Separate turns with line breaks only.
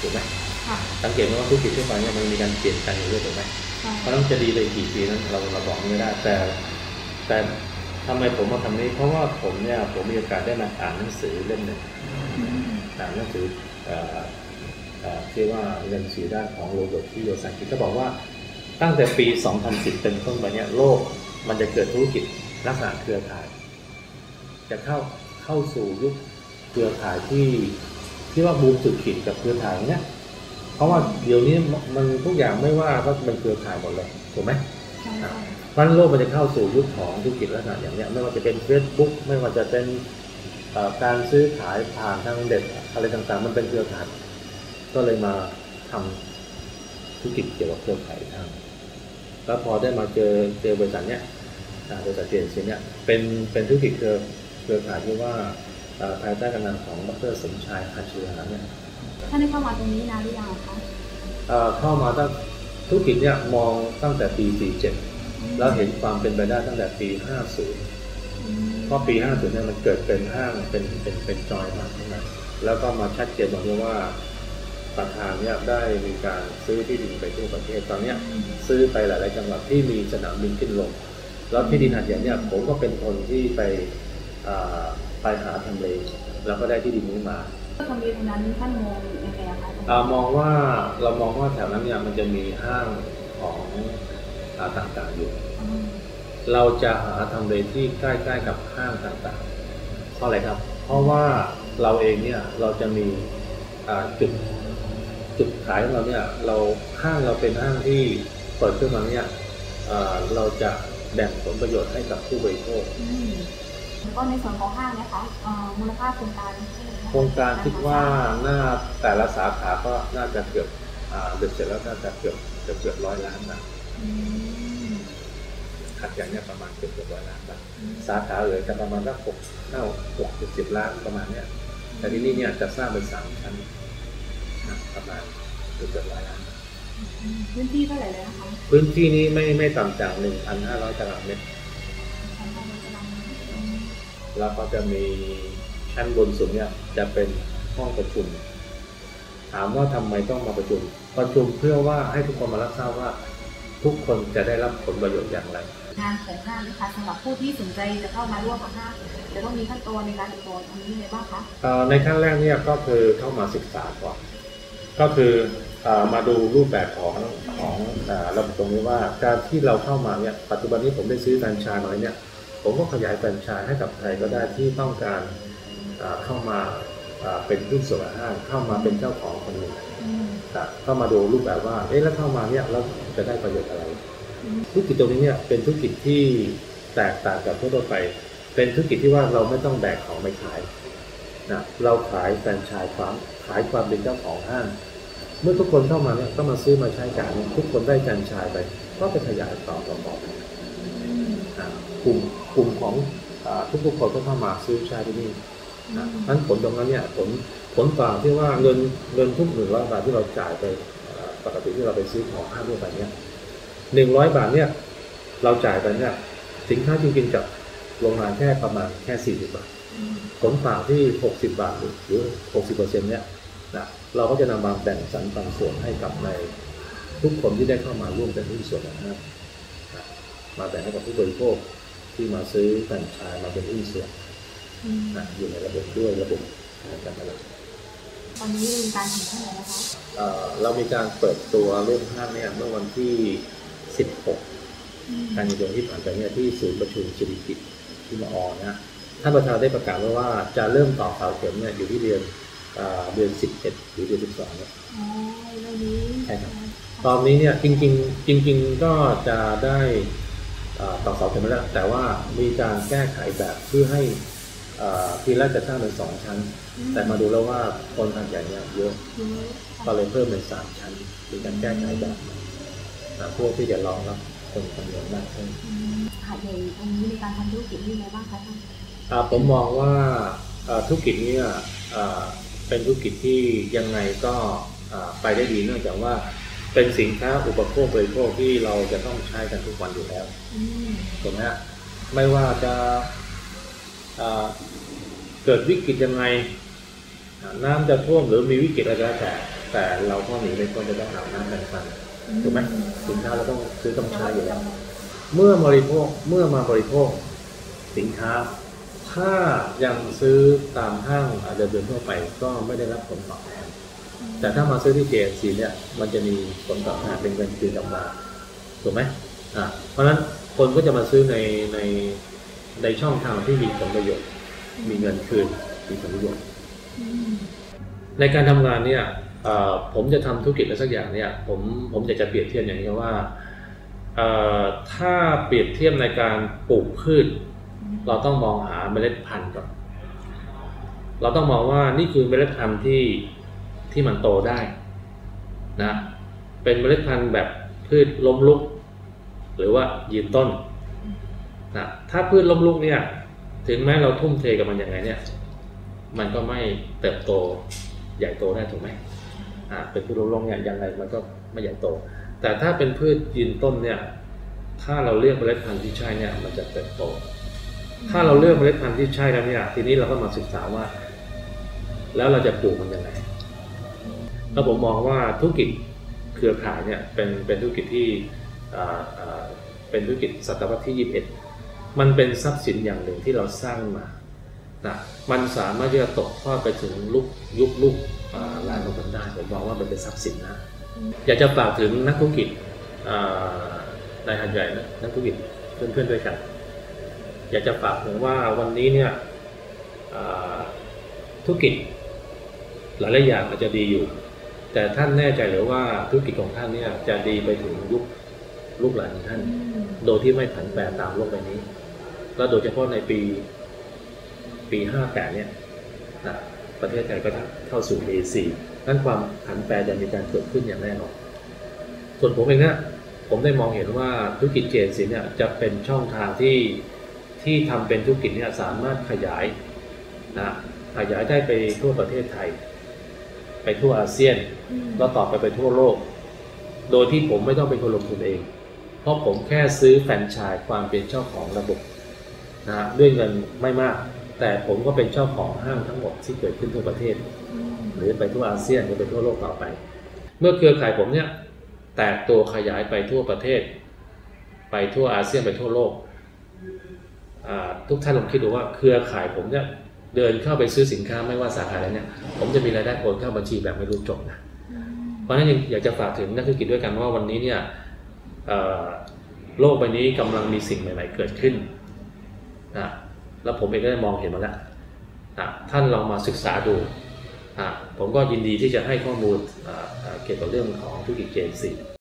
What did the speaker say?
ถูกไหม
ค่ะ
สังเกตไหมว่าธุรกิจทั่วไปเนี่ยมันมีการเปลี่ยนแปลงอยู่เรื่อยถูกไหม
ใช่
เพราะฉะนั้นจะดีไปอีกกี่ปีนั้นเราเราบอกไม่ได้ แต่ แต่ทำไมผมมาทำนี้ เพราะว่าผมเนี่ยผมมีโอกาสได้มาอ่านหนังสือเล่มหนึ่ง
อืม
อ่านหนังสือเอ่อเอ่อที่ว่าเรียนหนังสือด้านของโรเบิร์ตที่โยซากิก็บอกว่าตั้งแต่ปี 2010 เป็นต้นมาเนี่ยโลกมันจะเกิดธุรกิจลักษณะเครือข่าย จะเข้าเข้าสู่ยุคเครือข่ายที่ ที่ว่าบูมสุดขีดกับเครือข่ายเนี้ยเพราะว่าเดี๋ยวนี้มันทุกอย่างไม่ว่าก็เป็นเครือข่ายหมดเลยถูกไหม
ใช่ใช่
เพราะฉะนั้นโลกมันจะเข้าสู่ยุคของธุรกิจลักษณะอย่างเนี้ยไม่ว่าจะเป็น Facebook ไม่ว่าจะเป็นเอ่อการซื้อขายผ่านทางเด็ดอะไรต่างๆ มันเป็นเครือข่ายก็เลยมาทำธุรกิจเกี่ยวกับเครือข่ายทางแล้วพอได้มาเจอเจอบริษัทเนี้ยอ่าบริษัทเจนซีเนี้ยเป็นเป็นธุรกิจเครือเครือข่ายที่ว่าเอ่อ ภายใต้การนำของดรสมชายอาชีวะเนี่ย
ท่านได้เข้ามาตรงนี้นานหรือยังคะ
เอ่อเข้ามาตั้งธุรกิจเนี่ยมองตั้งแต่ปี 47 แล้วเห็นความเป็นไปได้ตั้งแต่ปี 50
อืม
เพราะปี 50เนี่ยมันเกิดเป็นห้างเป็นเป็นเป็นจอยมาขึ้นมาแล้วก็มาชัดเจนตรงที่ว่าประธานเนี่ยได้มีการซื้อที่ดินไปทั่วประเทศตอนเนี้ยซื้อไปหลาย ๆ จังหวัดที่มีสนามบินขึ้นลง แล้วที่ดินหัดใหญ่เนี่ยผมก็เป็นคนที่ไปอ่า ไปหาทำเลแล้วก็ได้ที่ดินนี้มา
ทำเลตรงนั้นท่านมองยังไงอะคะ
อามองว่าเรามองว่าแถวนั้นเนี่ยมันจะมีห้างของอาต่างๆอยู่
อืม
เราจะหาทำเลที่ใกล้ๆกับห้างต่างๆ เพราะอะไรครับ เพราะว่าเราเองเนี่ยเราจะมีอ่าจุดจุดขายของเราเนี่ยเราห้างเราเป็นห้างที่เปิดขึ้นมาเนี่ยอ่าเราจะแบ่งผลประโยชน์ให้กับผู้บริโภค
อืมแล้ว ก็ในส่วนของห้างเนะคะเอ่อมูลค่าโครงการเท่าไหะ
โครงการคิดว่าหน้าแต่ละสาขาก็น่าจะเกือบอ่าเบ็ดเสร็จแล้วน่าจะเกือบเกือบเกือบร้อยล้านบาท
อืม
ขัดอย่างเนี้ยประมาณเกือบเกือบร้อยล้านบาทสาขาเหลือจะประมาณสักหกเท่าหกสิบล้านประมาณเนี้ยแต่ที่นี่เนี่ยจะสร้างเป็นสามชั้นนะประมาณเกือบเกือบร้อยล้าน
อืมพื้นที่เท่าไหร่เลยนะคะ
พื้นที่นี้ไม่ไม่ต่ำจากหนึ่งพันห้าร้อยตารางเมตร แล้วก็จะมีชั้นบนสุดเนี่ยจะเป็นห้องประชุม ถามว่าทำไมต้องมาประชุม ประชุมเพื่อว่าให้ทุกคนมารับทราบว่า ทุกคนจะได้รับผลประโยชน์อย่างไร
งานของห้างนะคะสำหรับผู้ที่สนใจจะเข้ามาร่วมกับห้างจะต้องมีขั้นตอนในการติดต่อทางนี้ยังไงบ้างคะ
เอ่อในขั้นแรกเนี่ยก็คือเข้ามาศึกษาก่อนก็คือเอ่อมาดูรูปแบบของของเอ่อระบบตรงนี้ว่าการที่เราเข้ามาเนี่ยปัจจุบันนี้ผมได้ซื้อแฟรนไชส์มาเนี่ย ผมก็ขยายแฟรนไชส์ให้กับใครก็ได้ที่ต้องการเข้ามาเป็นหุ้นส่วนห้างเข้ามาเป็นเจ้าของคนหนึ่ง
อืม
อะเข้ามาดูรูปแบบว่าเอ๊ะแล้วเข้ามาเนี่ยเราจะได้ประโยชน์อะไรธุรกิจตรงนี้เนี่ยเป็นธุรกิจที่แตกต่างจากทั่วไป เป็นธุรกิจที่ว่าเราไม่ต้องแบกของไปขายนะเราขายแฟรนไชส์ความขายความเป็นเจ้าของห้าง เมื่อทุกคนเข้ามาเนี่ยก็มาซื้อมาใช้จ่ายทุกคนได้แฟรนไชส์ไป ก็ไปขยายต่อต่อไป กลุ่มกลุ่มของอ่าทุกๆคนก็เข้ามาซื้อใช้ที่นี่นะนั้นผลตรงนั้นเนี่ยผลผลต่างที่ว่าเงินเงินทุกหนึ่งร้อยบาทที่เราจ่ายไปอ่าปกติที่เราไปซื้อของห้างทั่วไปเนี่ยหนึ่งร้อยบาทเนี่ยเราจ่ายไปเนี่ยสินค้าจริงๆจากโรงงานแค่ประมาณแค่สี่สิบบาท
อืม
ผลต่างที่60บาทหรือหรือ60เปอร์เซ็นต์เนี่ยนะเราก็จะนำมาแบ่งสรรปันส่วนให้กับในทุกคนที่ได้เข้ามาร่วมเป็นหุ้นส่วนนะฮะนะ มาแบ่งให้กับผู้บริโภคที่มาซื้อแฟรนไชส์มาเป็นหุ้นส่วน
อืม
นะอยู่ในระบบด้วยระบบการตลาด
ตอนนี้มีการถึงเท่าไหร่แล้วคะ
เอ่อเรามีการเปิดตัวเรื่องห้างเนี่ยเมื่อวันที่ 16
อืม
กันยายนที่ผ่านไปเนี่ยที่ศูนย์ประชุมสิริกิติ์ที่มอนะฮะท่านประธานได้ประกาศไว้ว่าจะเริ่มต่อเสาเข็มเนี่ยอยู่ที่เดือนอ่าเดือน 11 หรือเดือน 12เนี่ย
อ๋อเรื่องนี้
ใช่ครับตอนนี้เนี่ยจริง ๆ จริง ๆ ก็จะได้อ่า ต่อเสาเข็มไปแล้วแต่ว่ามีการแก้ไขแบบเพื่อให้อ่าทีแรกจะสร้างเป็นสองชั้น แต่มาดูแล้วว่าคนทางใหญ่เนี่ยเยอะ
เยอะ
ก็เลยเพิ่มเป็นสามชั้นมีการแก้ไขแบบใหม่นะเพื่อที่จะรองรับคนจำนวนมากขึ้น
อืมหาดใหญ่ตรงนี้ในการทำธุรกิจนี่ยังไงบ้างคะท่าน
อ่าผมมองว่าอ่าธุรกิจเนี้เป็นธุรกิจที่ยังไงก็อ่าไปได้ดีเนื่องจากว่า เป็นสินค้าอุปโภคบริโภคที่เราจะต้องใช้กันทุกวันอยู่แล้ว
อืม
ถูกไหมฮะไม่ว่าจะอ่าเกิดวิกฤตยังไงอ่าน้ำจะท่วมหรือมีวิกฤตอะไรก็แล้วแต่แฟแต่เราก็หนีไม่พ้นจะต้องอาบน้ำแปรงฟันถูกไหมสินค้าเราต้องซื้อต้องใช้อยู่แล้ว เมื่อบริโภคเมื่อมาบริโภค สินค้า ถ้ายังซื้อตามห้างอาจจะเดินทั่วไปก็ไม่ได้รับผลตอบแทน แต่ถ้ามาซื้อที่ JNC เนี่ยมันจะมีผลตอบแทนเป็นเงินคืนกลับมาถูกไหมอ่าเพราะฉะนั้นคนก็จะมาซื้อในในในช่องทางที่มีผลประโยชน์ มีเงินคืนมีผลประโยชน์ในการทำงานเนี่ยเอ่อผมจะทำธุรกิจอะไรสักอย่างเนี่ยผมผมอยากจะเปรียบเทียบอย่างนี้ว่าเอ่อถ้าเปรียบเทียบในการปลูกพืช เราต้องมองหาเมล็ดพันธุ์ก่อนเราต้องมองว่านี่คือเมล็ดพันธุ์ที่ ที่มันโตได้นะเป็นเมล็ดพันธุ์แบบพืชล้มลุก หรือว่ายืนต้นนะถ้าพืชล้มลุกเนี่ย ถึงแม้เราทุ่มเทกับมันยังไงเนี่ย มันก็ไม่เติบโตใหญ่โตได้ถูกไหมอ่าเป็นพืชล้มลุกเนี่ยยังไงมันก็ไม่ใหญ่โต แต่ถ้าเป็นพืชยืนต้นเนี่ย ถ้าเราเลือกเมล็ดพันธุ์ที่ใช่เนี่ย มันจะเติบโต ถ้าเราเลือกเมล็ดพันธุ์ที่ใช่แล้วเนี่ย ทีนี้เราก็มาศึกษาว่า แล้วเราจะปลูกมันยังไง แล้วผมมองว่าธุรกิจเครือข่ายเนี่ยเป็นเป็นธุรกิจที่เป็นธุรกิจศตวรรษที่ 21 มันเป็นทรัพย์สินอย่างหนึ่งที่เราสร้างมานะมันสามารถที่จะตกทอดไปถึงลุกยุคลูกหลานของคนได้ผมมองว่ามันเป็นทรัพย์สินนะ อยากจะฝากถึงนักธุรกิจอ่าในหันใหญ่นะนักธุรกิจเพื่อนๆด้วยกัน อยากจะฝากถึงว่าวันนี้เนี่ยธุรกิจหลายๆอย่างอาจจะดีอยู่ แต่ท่านแน่ใจหรือว่าธุรกิจของท่านเนี่ยจะดีไปถึงยุคลูกหลานของท่าน โดยที่ไม่ผันแปรตามโลกใบนี้ และโดยเฉพาะในปีปี58เนี่ยนะประเทศไทยก็เข้าสู่ A4 นั่นความผันแปรจะมีการเกิดขึ้นอย่างแน่นอน ส่วนผมเองเนี่ยผมได้มองเห็นว่าธุรกิจเจนซีเนี่ยจะเป็นช่องทางที่ที่ทำเป็นธุรกิจเนี่ยสามารถขยายนะขยายได้ไปทั่วประเทศไทย ไปทั่วอาเซียน แล้วต่อไปไปทั่วโลก โดยที่ผมไม่ต้องเป็นคนลงทุนเอง เพราะผมแค่ซื้อแฟรนไชส์ความเป็นเจ้าของระบบนะฮะด้วยเงินไม่มาก แต่ผมก็เป็นเจ้าของห้างทั้งหมดที่เกิดขึ้นทั่วประเทศ หรือไปทั่วอาเซียนหรือไปทั่วโลกต่อไป เมื่อเครือข่ายผมเนี่ยแตกตัวขยายไปทั่วประเทศ ไปทั่วอาเซียนไปทั่วโลกอ่าทุกท่านลองคิดดูว่าเครือข่ายผมเนี่ย เดินเข้าไปซื้อสินค้าไม่ว่าสาขาไหนเนี่ยผมจะมีรายได้โอนเข้าบัญชีแบบไม่รู้จบนะเพราะฉะนั้นยังอยากจะฝากถึงนักธุรกิจด้วยกันว่าวันนี้เนี่ยเอ่อโลกใบนี้กำลังมีสิ่งใหม่ ๆ เกิดขึ้นนะแล้วผมเองก็ได้มองเห็นมาแล้วนะท่านลองมาศึกษาดูนะผมก็ยินดีที่จะให้ข้อมูลอ่าอ่าเกี่ยวกับเรื่องของธุรกิจเจนซี